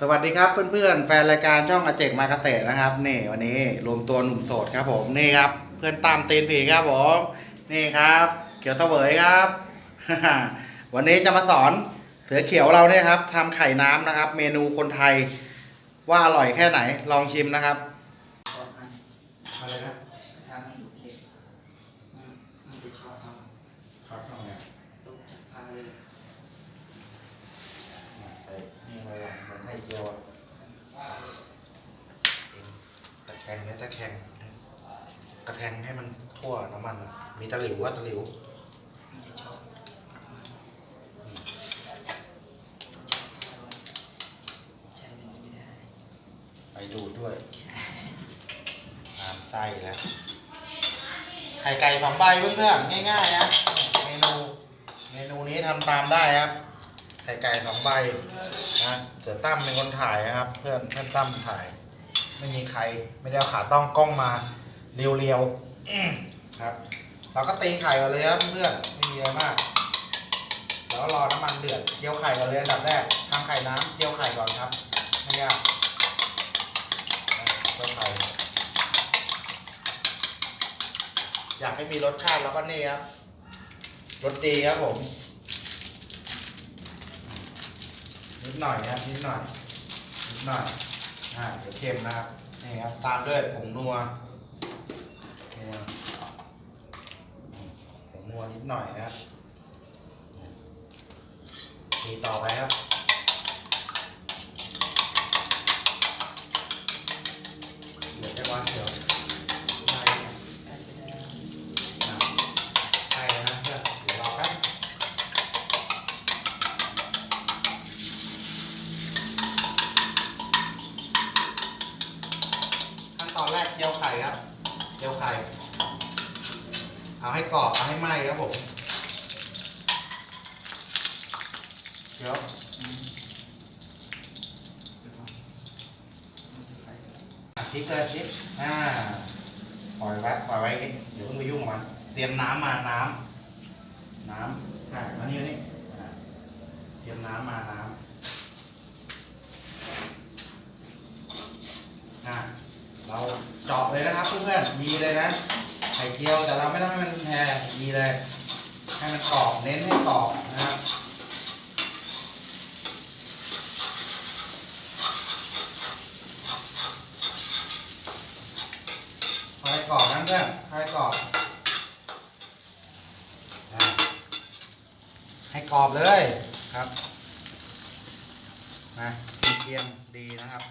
สวัสดีครับเพื่อนๆ แฟนรายการช่องอาเจกมาเกษตรนะครับนี่วันนี้รวมตัวหนุ่มโสดครับผมนี่ครับ เพื่อนตามตีนผีครับผมนี่ครับ เขียวเสวยครับ วันนี้จะมาสอนเสือเขียวเราเนี่ยครับทำไข่น้ำนะครับ เมนูคนไทยว่าอร่อยแค่ไหนลองชิมนะครับอะไรนะทำให้ดูเด็กมันจะชอบเอาครับทำไงตกจากพาเลย ใส่นี่อะไรอะเหมือนไข่เจียวอะตะแคงเนี่ยตะแคงกระแทงให้มันทั่วน้ำมันอะมีตะหลิวว่าตะหลิวไปดูดด้วยน้ำไส้แล้วไข่ไก่สองใบเพื่อนๆง่ายๆนะเมนูเมนูนี้ทำตามได้ครับ ไข่ไก่สองใบนะเสือตั้มเป็นคนถ่ายนะครับ เพื่อนเพื่อนตั้มถ่าย ไม่มีใครไม่ได้เอาขาต้องกล้องมาเรียวๆครับ เราก็ตีไข่ก่อนเลยครับเพื่อนไม่มีอะไรมากแล้วรอน้ำมันเดือดเจียวไข่ก่อนเลยอันดับแรกทำไข่น้ำเจียวไข่ก่อนครับไม่ยากเจียวไข่อยากให้มีรสชาติแล้วก็นี่ครับรสดีครับผม นิดหน่อยครับนิดหน่อยนิดหน่อยอ่าเดี๋ยวเค็มนะครับนี่ครับตามด้วยผงนัวนัวผงนัวนิดหน่อยนะครับทีต่อไปครับเดี๋ยวจะวางเดี๋ยว จียวไข่ เอาให้กรอบ เอาให้ไหม้ครับผมเดี๋ยวมันจะไฟอะพริกเลยพริกอ่าปล่อยไว้ปล่อยไว้อย่างงี้เดี๋ยวเพิ่งไปยุ่งกับมัน เตรียมน้ำมาน้ำน้ำอ่ามานี่มานี่เตรียมน้ำมาน้ำอ่าเราาะเลยนะครับเพื่อนๆมีเลยนะไข่เจียวแต่เราไม่ต้องให้มันแพรมีเลย ให้มันกรอบเน้นให้กรอบนะครับคอยกรอบนะเพื่อนคอยกรอบให้กรอบเลยครับนะเทียมดีนะครับ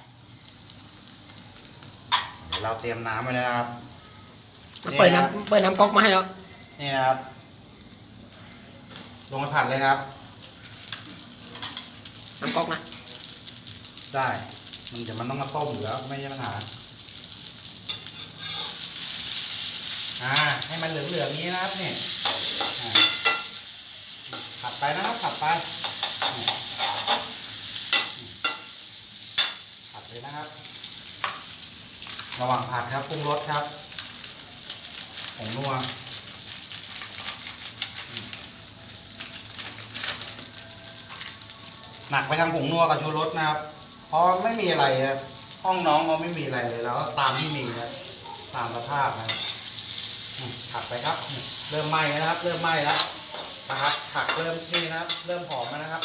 เดี๋ยวเราเตรียมน้ำไว้เลยนะครับเปิดนี่นะครับน้ำเปิดน้ำก๊อกมาให้แล้ว นี่นะครับ ลงไปผัดเลยครับ น้ำก๊อกนะ ได้ มันเดี๋ยวมันต้องมาต้มอยู่แล้วไม่ใช่ปัญหา อ่า ให้มันเหลืองๆนี้นะครับนี่อ่าผัดไปนะครับผัดไปนี่ผัดเลยนะครับ ระหว่างผัดครับปรุงรสครับผงนัวหนักไปทางผงนัวกับชูรสนะครับ เพราะไม่มีอะไรครับห้องน้องเขาไม่มีอะไรเลยแล้วตามที่มีครับตามสภาพนะผัดไปครับ เริ่มไหม้นะครับ เริ่มไหม้แล้วนะครับผักเริ่มนี่นะครับ เริ่มหอมแล้วนะครับ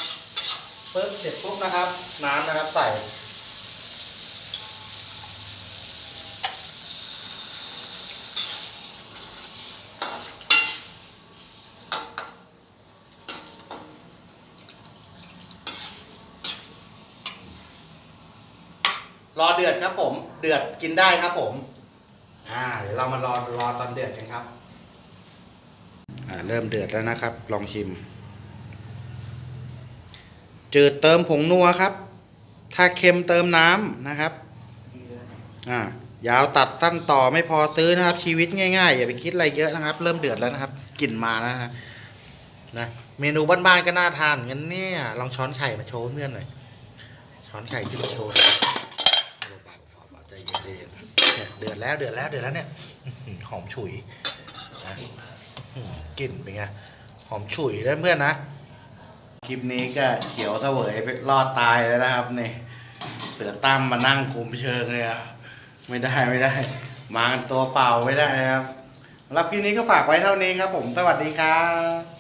ปึ๊บเสร็จปุ๊บนะครับ น้ำนะครับใส่ รอเดือดครับผม เดือดกินได้ครับผม อ่า เดี๋ยวเรามารอรอตอนเดือดกันครับ อ่าเริ่มเดือดแล้วนะครับ ลองชิม จืดเติมผงนัวครับ ถ้าเค็มเติมน้ำนะครับ อ่ายาวตัดสั้นต่อไม่พอซื้อนะครับ ชีวิตง่ายๆอย่าไปคิดอะไรเยอะนะครับ เริ่มเดือดแล้วนะครับกลิ่นมาแล้วนะนะเมนูบ้านๆก็น่าทานเหมือนกันเนี่ย ลองช้อนไข่มาโชว์เพื่อนหน่อยช้อนไข่ที่มาโชว์ ใจเย็นๆเดือดแล้วเดือดแล้วเดือดแล้วเนี่ยหอมฉุยนะกลิ่นเป็นไงหอมฉุยนะเพื่อนนะคลิปนี้ก็เขียวเสวยไปรอดตายแล้วนะครับนี่เสือตั้มมานั่งคุมเชิงเลยอะไม่ได้ไม่ได้ มากันตัวเปล่าไม่ได้ครับสำหรับคลิปนี้ก็ฝากไว้เท่านี้ครับ ผมสวัสดีครับ